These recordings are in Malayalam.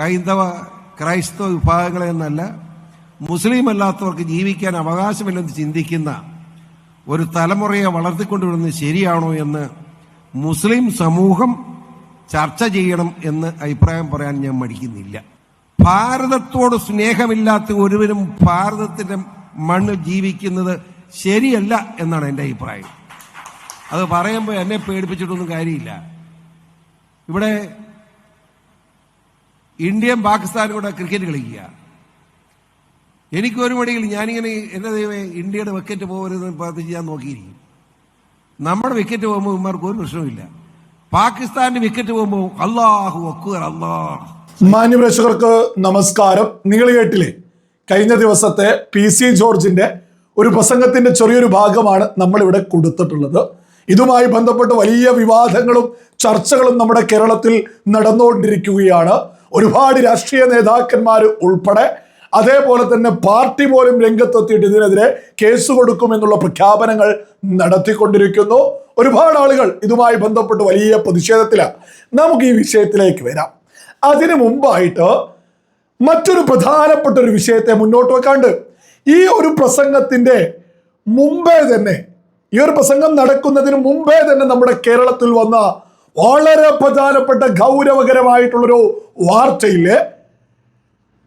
ഹൈന്ദവ ക്രൈസ്തവ വിഭാഗങ്ങളെ എന്നല്ല മുസ്ലിം അല്ലാത്തവർക്ക് ജീവിക്കാൻ അവകാശമില്ലെന്ന് ചിന്തിക്കുന്ന ഒരു തലമുറയെ വളർത്തിക്കൊണ്ടുവരുന്നത് ശരിയാണോ എന്ന് മുസ്ലിം സമൂഹം ചർച്ച ചെയ്യണം എന്ന് അഭിപ്രായം പറയാൻ ഞാൻ മടിക്കുന്നില്ല. ഭാരതത്തോട് സ്നേഹമില്ലാത്ത ഒരുവരും ഭാരതത്തിന്റെ മണ്ണിൽ ജീവിക്കുന്നത് ശരിയല്ല എന്നാണ് എന്റെ അഭിപ്രായം. അത് പറയുമ്പോൾ എന്നെ പേടിപ്പിച്ചിട്ടൊന്നും കാര്യമില്ല. ഇവിടെ ഇന്ത്യയും പാകിസ്ഥാനും കൂടെ ക്രിക്കറ്റ് കളിക്കുക. എനിക്കൊരു മടിയിൽ ഞാനിങ്ങനെ എന്റെ ദൈവമേ ഇന്ത്യയുടെ വിക്കറ്റ് പോകരുതെന്ന് പ്രാർത്ഥിച്ച് ഞാൻ നോക്കിയിരിക്കും. നമ്മുടെ വിക്കറ്റ് പോകുമ്പോൾ ഇവന്മാർക്ക് ഒരു പ്രശ്നമില്ല പാകിസ്ഥാന്റെ വിക്കറ്റ് പോകുമ്പോൾ അള്ളാഹു അക്ബർ അള്ളാഹ് മാന്യപ്രേക്ഷകർക്ക് നമസ്കാരം. നിങ്ങൾ കേട്ടില്ലേ? കഴിഞ്ഞ ദിവസത്തെ പി സി ജോർജിന്റെ ഒരു പ്രസംഗത്തിന്റെ ചെറിയൊരു ഭാഗമാണ് നമ്മളിവിടെ കൊടുത്തിട്ടുള്ളത്. ഇതുമായി ബന്ധപ്പെട്ട് വലിയ വിവാദങ്ങളും ചർച്ചകളും നമ്മുടെ കേരളത്തിൽ നടന്നുകൊണ്ടിരിക്കുകയാണ്. ഒരുപാട് രാഷ്ട്രീയ നേതാക്കന്മാർ ഉൾപ്പെടെ അതേപോലെ തന്നെ പാർട്ടി പോലും രംഗത്തെത്തിയിട്ട് ഇതിനെതിരെ കേസ് കൊടുക്കുമെന്നുള്ള പ്രഖ്യാപനങ്ങൾ നടത്തിക്കൊണ്ടിരിക്കുന്നു. ഒരുപാട് ആളുകൾ ഇതുമായി ബന്ധപ്പെട്ട് വലിയ പ്രതിഷേധത്തിലാണ് നമുക്ക് ഈ വിഷയത്തിലേക്ക് വരാം. അതിനു മുമ്പായിട്ട് മറ്റൊരു പ്രധാനപ്പെട്ട ഒരു വിഷയത്തെ മുന്നോട്ട് വെക്കാണ്ട് ഈ ഒരു പ്രസംഗത്തിന്റെ മുമ്പേ തന്നെ ഈ ഒരു പ്രസംഗം നടക്കുന്നതിന് മുമ്പേ തന്നെ നമ്മുടെ കേരളത്തിൽ വന്ന വളരെ പ്രധാനപ്പെട്ട ഗൗരവകരമായിട്ടുള്ളൊരു വാർത്തയിൽ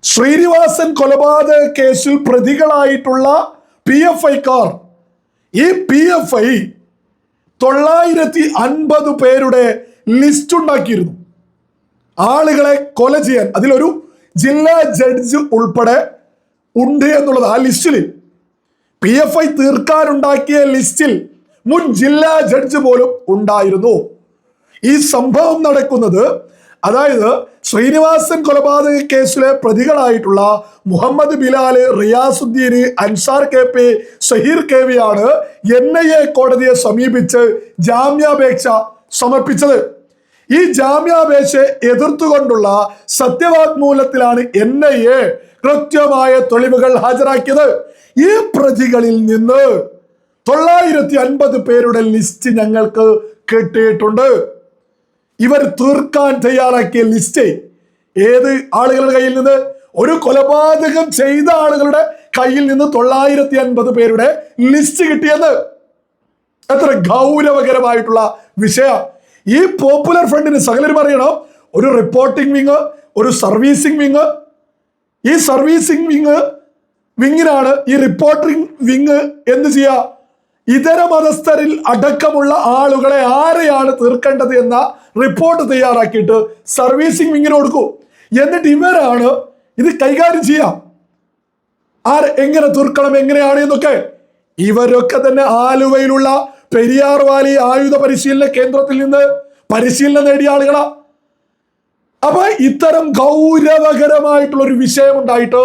ശ്രീനിവാസൻ കൊലപാതക കേസിൽ പ്രതികളായിട്ടുള്ള പി എഫ് ഐക്കാർ ഈ പി എഫ് ഐ തൊള്ളായിരത്തി അൻപത് പേരുടെ ലിസ്റ്റ് ഉണ്ടാക്കിയിരുന്നു ആളുകളെ കൊല ചെയ്യാൻ അതിലൊരു ജില്ലാ ജഡ്ജ് ഉൾപ്പെടെ ഉണ്ട് എന്നുള്ളത് ആ ലിസ്റ്റിൽ പി എഫ് ഐ തീർക്കാനുണ്ടാക്കിയ ലിസ്റ്റിൽ മുൻ ജില്ലാ ജഡ്ജ് പോലും ഉണ്ടായിരുന്നു. ഈ സംഭവം നടക്കുന്നത് അതായത് ശ്രീനിവാസൻ കൊലപാതക കേസിലെ പ്രതികളായിട്ടുള്ള Muhammad Bilal Riyasuddin Ansar K P Shaheer K വിയാണ് N I A കോടതിയെ സമീപിച്ച് ജാമ്യാപേക്ഷ സമർപ്പിച്ചത്. ഈ ജാമ്യാപേക്ഷ എതിർത്തുകൊണ്ടുള്ള സത്യവാഗ്മൂലത്തിലാണ് എൻ ഐ എ കൃത്യമായ തെളിവുകൾ ഹാജരാക്കിയത്. ഈ പ്രതികളിൽ നിന്ന് തൊള്ളായിരത്തി അൻപത് പേരുടെ ലിസ്റ്റ് ഞങ്ങൾക്ക് കിട്ടിയിട്ടുണ്ട്. ഇവർ തീർക്കാൻ തയ്യാറാക്കിയ ലിസ്റ്റ് ഏത് ആളുകളുടെ കയ്യിൽ നിന്ന്? ഒരു കൊലപാതകം ചെയ്ത ആളുകളുടെ കയ്യിൽ നിന്ന് തൊള്ളായിരത്തി അൻപത് പേരുടെ ലിസ്റ്റ് കിട്ടിയത് എത്ര ഗൗരവകരമായിട്ടുള്ള വിഷയം. ഈ പോപ്പുലർ ഫ്രണ്ടിന് സകലരും അറിയണം. ഒരു റിപ്പോർട്ടിംഗ് വിങ് ഒരു സർവീസിംഗ് വിങ് ഈ സർവീസിംഗ് വിങ് വിങ്ങിനാണ് ഈ റിപ്പോർട്ടിംഗ് വിങ് എന്ത് ചെയ്യുക ഇതര മതസ്ഥരിൽ അടക്കമുള്ള ആളുകളെ ആരെയാണ് തീർക്കേണ്ടത് എന്ന റിപ്പോർട്ട് തയ്യാറാക്കിയിട്ട് സർവീസിംഗ് വിങ്ങിന് കൊടുക്കൂ. എന്നിട്ട് ഇവരാണ് ഇത് കൈകാര്യം ചെയ്യാം. ആര് എങ്ങനെ തീർക്കണം എങ്ങനെയാണ് എന്നൊക്കെ. ഇവരൊക്കെ തന്നെ ആലുവയിലുള്ള പെരിയാർ വാലി ആയുധ പരിശീലന കേന്ദ്രത്തിൽ നിന്ന് പരിശീലനം നേടിയ ആളുകളാ. അപ്പൊ ഇത്തരം ഗൗരവകരമായിട്ടുള്ള ഒരു വിഷയം ഉണ്ടായിട്ട്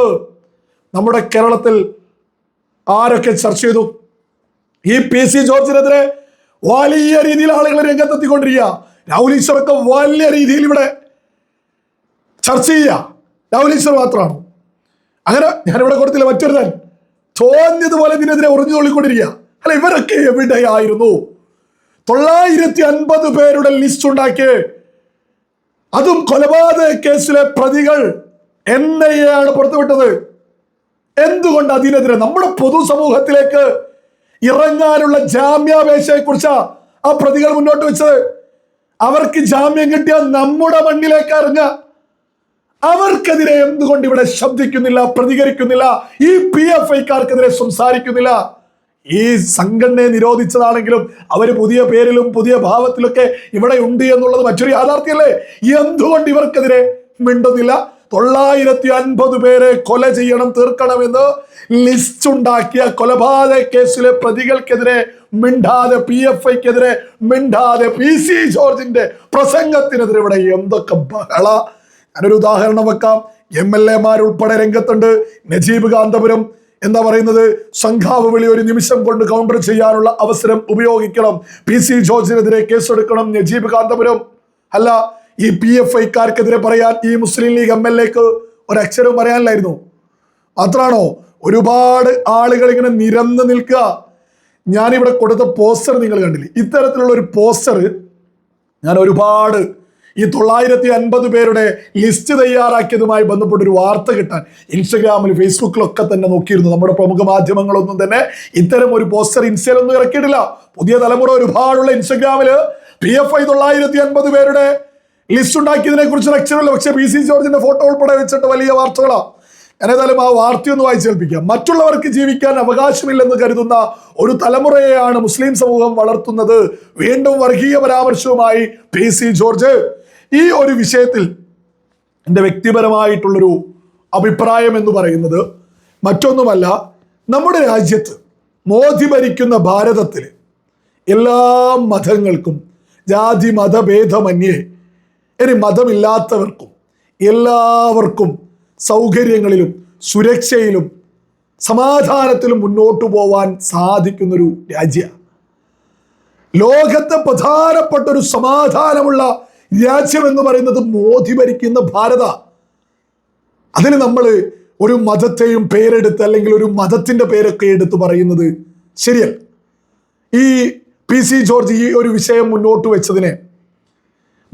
നമ്മുടെ കേരളത്തിൽ ആരൊക്കെ ചർച്ച ചെയ്തു? ഈ പി സി ജോർജിനെതിരെ വലിയ രീതിയിൽ ആളുകൾ രംഗത്തെത്തിക്കൊണ്ടിരിക്കുക. രാഹുൽ ഈശ്വറൊക്കെ വലിയ രീതിയിൽ ഇവിടെ ചർച്ച ചെയ്യുക. രാഹുൽ ഈശ്വർ മാത്രമാണ്. അങ്ങനെ ഞാനിവിടെ കൊടുത്തില്ല മറ്റൊരു താൻ തോന്നിയതുപോലെ ഇതിനെതിരെ ഉറഞ്ഞു തോളിക്കൊണ്ടിരിക്കുക അല്ല ഇവരൊക്കെ എവിടെയായിരുന്നു? തൊള്ളായിരത്തി അൻപത് പേരുടെ ലിസ്റ്റ് ഉണ്ടാക്കി അതും കൊലപാതക കേസിലെ പ്രതികൾ എൻ ഐ എ ആണ് പുറത്തുവിട്ടത്. എന്തുകൊണ്ട് അതിനെതിരെ നമ്മുടെ പൊതുസമൂഹത്തിലേക്ക് ഇറങ്ങാനുള്ള ജാമ്യാപേക്ഷയെ കുറിച്ചാ ആ പ്രതികൾ മുന്നോട്ട് വെച്ചത്. അവർക്ക് ജാമ്യം കിട്ടിയ നമ്മുടെ മണ്ണിലേക്ക് അറിഞ്ഞ അവർക്കെതിരെ എന്തുകൊണ്ട് ഇവിടെ ശബ്ദിക്കുന്നില്ല പ്രതികരിക്കുന്നില്ല ഈ പി എഫ് ഐക്കാർക്കെതിരെ സംസാരിക്കുന്നില്ല? ഈ സംഘടനയെ നിരോധിച്ചതാണെങ്കിലും അവർ പുതിയ പേരിലും പുതിയ ഭാവത്തിലൊക്കെ ഇവിടെ ഉണ്ട് എന്നുള്ളത് മറ്റൊരു യാഥാർത്ഥ്യല്ലേ എന്തുകൊണ്ട് ഇവർക്കെതിരെ മിണ്ടുന്നില്ല? തൊള്ളായിരത്തി അൻപത് പേരെ കൊല ചെയ്യണം തീർക്കണമെന്ന് ലിസ്റ്റ് ഉണ്ടാക്കിയ കൊലപാതക കേസിലെ പ്രതികൾക്കെതിരെ മിണ്ടാതെ പി എഫ് ഐക്കെതിരെ മിണ്ടാതെ പി സി ജോർജിന്റെ പ്രസംഗത്തിനെതിരെ ഇവിടെ എന്തൊക്കെ ബഹള. ഞാനൊരു ഉദാഹരണം വെക്കാം. എം എൽ എമാരുൾപ്പെടെ രംഗത്തുണ്ട്. നജീബ് കാന്തപുരം എന്താ പറയുന്നത്? സംഘാവ് വിളി ഒരു നിമിഷം കൊണ്ട് കൗണ്ടർ ചെയ്യാനുള്ള അവസരം ഉപയോഗിക്കണം. പി സി ജോർജിനെതിരെ കേസെടുക്കണം നജീബ് കാന്തപുരം. അല്ല ഈ പി എഫ് ഐക്കാർക്കെതിരെ പറയാൻ ഈ മുസ്ലിം ലീഗ് എം എൽ എക്ക് ഒരക്ഷരം പറയാനില്ലായിരുന്നു. അത്രാണോ ഒരുപാട് ആളുകൾ ഇങ്ങനെ നിരന്ന് നിൽക്കുക. ഞാനിവിടെ കൊടുത്ത പോസ്റ്റർ നിങ്ങൾ കണ്ടില്ലേ? ഇത്തരത്തിലുള്ള ഒരു പോസ്റ്റർ ഞാൻ ഒരുപാട് ഈ തൊള്ളായിരത്തി അൻപത് പേരുടെ ലിസ്റ്റ് തയ്യാറാക്കിയതുമായി ബന്ധപ്പെട്ട ഒരു വാർത്ത കിട്ടാൻ ഇൻസ്റ്റഗ്രാമിൽ ഫേസ്ബുക്കിലൊക്കെ തന്നെ നോക്കിയിരുന്നു. നമ്മുടെ പ്രമുഖ മാധ്യമങ്ങളൊന്നും തന്നെ ഇത്തരം ഒരു പോസ്റ്റർ ഇൻസ്റ്റയിലൊന്നും ഇറക്കിയിട്ടില്ല. പുതിയ തലമുറ ഒരുപാടുള്ള ഇൻസ്റ്റഗ്രാമിൽ പി എഫ് ഐ തൊള്ളായിരത്തി അൻപത് പേരുടെ ലിസ്റ്റ് ഉണ്ടാക്കിയതിനെ കുറിച്ച് ലക്ഷ്യമല്ല പക്ഷേ പി സി ജോർജിന്റെ ഫോട്ടോ ഉൾപ്പെടെ വെച്ചിട്ട് വലിയ വാർത്തകളാ. ഞാൻ ഏതായാലും ആ വാർത്തയൊന്ന് വായിച്ചേൽപ്പിക്കാം മറ്റുള്ളവർക്ക് ജീവിക്കാൻ അവകാശമില്ലെന്ന് കരുതുന്ന ഒരു തലമുറയെയാണ് മുസ്ലിം സമൂഹം വളർത്തുന്നത്. വീണ്ടും വർഗീയ പരാമർശവുമായി പി സി ജോർജ്. ഈ ഒരു വിഷയത്തിൽ എന്റെ വ്യക്തിപരമായിട്ടുള്ളൊരു അഭിപ്രായം എന്ന് പറയുന്നത് മറ്റൊന്നുമല്ല. നമ്മുടെ രാജ്യത്ത് മോദി ഭരിക്കുന്ന ഭാരതത്തിൽ എല്ലാ മതങ്ങൾക്കും ജാതി മതഭേദമന്യേ ഇനി മതമില്ലാത്തവർക്കും എല്ലാവർക്കും സൗകര്യങ്ങളിലും സുരക്ഷയിലും സമാധാനത്തിലും മുന്നോട്ടു പോവാൻ സാധിക്കുന്നൊരു രാജ്യമാണ്. ലോകത്തെ പ്രധാനപ്പെട്ട ഒരു സമാധാനമുള്ള രാജ്യം എന്ന് പറയുന്നത് മോദി ഭരിക്കുന്ന ഭാരത. അതിന് നമ്മൾ ഒരു മതത്തെയും പേരെടുത്ത് അല്ലെങ്കിൽ ഒരു മതത്തിന്റെ പേരൊക്കെ എടുത്ത് പറയുന്നത് ശരിയല്ല. ഈ പി സി ജോർജ് ഈ ഒരു വിഷയം മുന്നോട്ട് വെച്ചതിനെ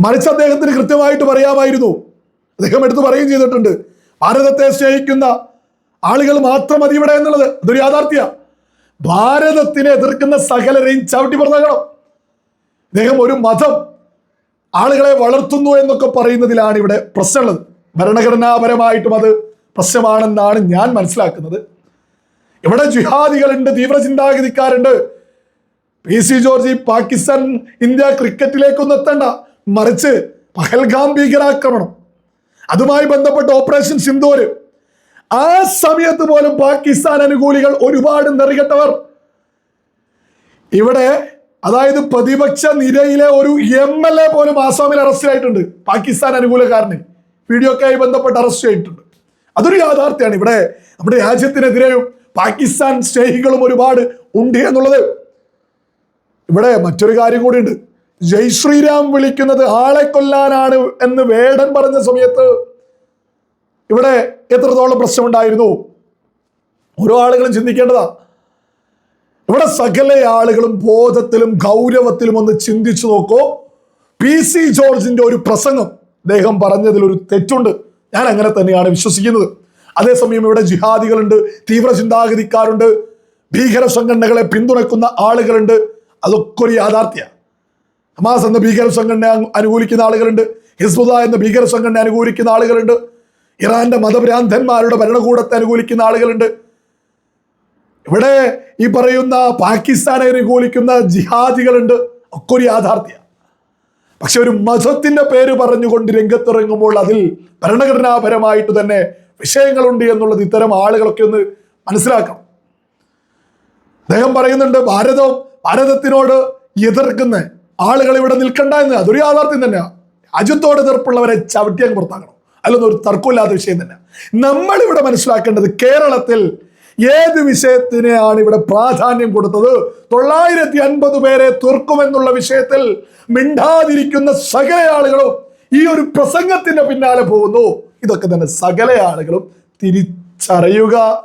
മറിച്ച് അദ്ദേഹത്തിന് കൃത്യമായിട്ട് പറയാമായിരുന്നു. അദ്ദേഹം എടുത്ത് പറയുകയും ചെയ്തിട്ടുണ്ട്. ഭാരതത്തെ സ്നേഹിക്കുന്ന ആളുകൾ മാത്രം മതി ഇവിടെ എന്നുള്ളത്. അതൊരു യാഥാർത്ഥ്യ. ഭാരതത്തിനെ എതിർക്കുന്ന സകലരെയും ചവിട്ടി പുറത്താക്കണം അദ്ദേഹം ഒരു മതം. ആളുകളെ വളർത്തുന്നു എന്നൊക്കെ പറയുന്നതിലാണ് ഇവിടെ പ്രശ്നമുള്ളത്. ഭരണഘടനാപരമായിട്ടും അത് പ്രശ്നമാണെന്നാണ് ഞാൻ മനസ്സിലാക്കുന്നത്. ഇവിടെ ജിഹാദികളുണ്ട് തീവ്ര ചിന്താഗതിക്കാരുണ്ട് P C George Pakistan India ക്രിക്കറ്റിലേക്കൊന്നും എത്തണ്ട. മറിച്ച് പഹൽഗാം ഭീകരാക്രമണം. അതുമായി ബന്ധപ്പെട്ട ഓപ്പറേഷൻ സിന്ദൂര്. ആ സമയത്ത് പോലും പാകിസ്ഥാൻ അനുകൂലികൾ ഒരുപാട് നെറികെട്ടവർ. ഇവിടെ അതായത് പ്രതിപക്ഷ നിരയിലെ ഒരു എം എൽ എ പോലും ആസാമിൽ അറസ്റ്റിലായിട്ടുണ്ട് പാകിസ്ഥാൻ അനുകൂലക്കാരന്. വീഡിയോക്കായി ബന്ധപ്പെട്ട് അറസ്റ്റ് ചെയ്തിട്ടുണ്ട്. അതൊരു യാഥാർത്ഥ്യമാണ്. ഇവിടെ നമ്മുടെ രാജ്യത്തിനെതിരെയും പാകിസ്ഥാൻ സ്നേഹികളും ഒരുപാട് ഉണ്ട് എന്നുള്ളത്. ഇവിടെ മറ്റൊരു കാര്യം കൂടിയുണ്ട്. ജയ് ശ്രീരാം വിളിക്കുന്നത് ആളെ കൊല്ലാനാണ് എന്ന് വേടൻ പറഞ്ഞ സമയത്ത് ഇവിടെ എത്രത്തോളം പ്രശ്നമുണ്ടായിരുന്നു? ഓരോ ആളുകളും ചിന്തിക്കേണ്ടതാ. ഇവിടെ സകല ആളുകളും ബോധത്തിലും ഗൗരവത്തിലും ഒന്ന് ചിന്തിച്ചു നോക്കൂ. പി സി ജോർജിന്റെ ഒരു പ്രസംഗം അദ്ദേഹം പറഞ്ഞതിൽ ഒരു തെറ്റുണ്ട്. ഞാൻ അങ്ങനെ തന്നെയാണ് വിശ്വസിക്കുന്നത്. അതേസമയം ഇവിടെ ജിഹാദികളുണ്ട് തീവ്ര ചിന്താഗതിക്കാരുണ്ട് ഭീകര സംഘടനകളെ പിന്തുണക്കുന്ന ആളുകളുണ്ട്. അതൊക്കെ ഒരു യാഥാർത്ഥ്യ. ഹമാസ് എന്ന ഭീകര സംഘടന അനുകൂലിക്കുന്ന ആളുകളുണ്ട്. ഹിസ്ബുദ എന്ന ഭീകര സംഘടന അനുകൂലിക്കുന്ന ആളുകളുണ്ട്. ഇറാന്റെ മതഭ്രാന്തന്മാരുടെ ഭരണകൂടത്തെ അനുകൂലിക്കുന്ന ആളുകളുണ്ട്. ഇവിടെ ഈ പറയുന്ന പാകിസ്ഥാനെ അനുകൂലിക്കുന്ന ജിഹാദികളുണ്ട്. ഒക്കെ ഒരു യാഥാർത്ഥ്യ. പക്ഷെ ഒരു മതത്തിന്റെ പേര് പറഞ്ഞുകൊണ്ട് രംഗത്തിറങ്ങുമ്പോൾ അതിൽ ഭരണഘടനാപരമായിട്ട് തന്നെ വിഷയങ്ങളുണ്ട് എന്നുള്ളത് ഇത്തരം ആളുകളൊക്കെ ഒന്ന് മനസ്സിലാക്കണം. അദ്ദേഹം പറയുന്നുണ്ട് ഭാരതം ഭാരതത്തിനോട് എതിർക്കുന്ന ആളുകൾ ഇവിടെ നിൽക്കണ്ട എന്ന് അതൊരു യാഥാർത്ഥ്യം തന്നെയാണ് രാജ്യത്തോട് എതിർപ്പുള്ളവരെ ചവിട്ടിയങ്ങ് പുറത്താക്കണം. അല്ലൊന്നും ഒരു തർക്കമില്ലാത്ത വിഷയം തന്നെ. നമ്മൾ ഇവിടെ മനസ്സിലാക്കേണ്ടത് കേരളത്തിൽ ഏത് വിഷയത്തിനെയാണ് ഇവിടെ പ്രാധാന്യം കൊടുത്തത്? തൊള്ളായിരത്തി അൻപത് പേരെ തീർക്കുമെന്നുള്ള വിഷയത്തിൽ മിണ്ടാതിരിക്കുന്ന സകല ആളുകളും ഈ ഒരു പ്രസംഗത്തിന്റെ പിന്നാലെ പോകുന്നു. ഇതൊക്കെ തന്നെ സകല ആളുകളും തിരിച്ചറിയുക.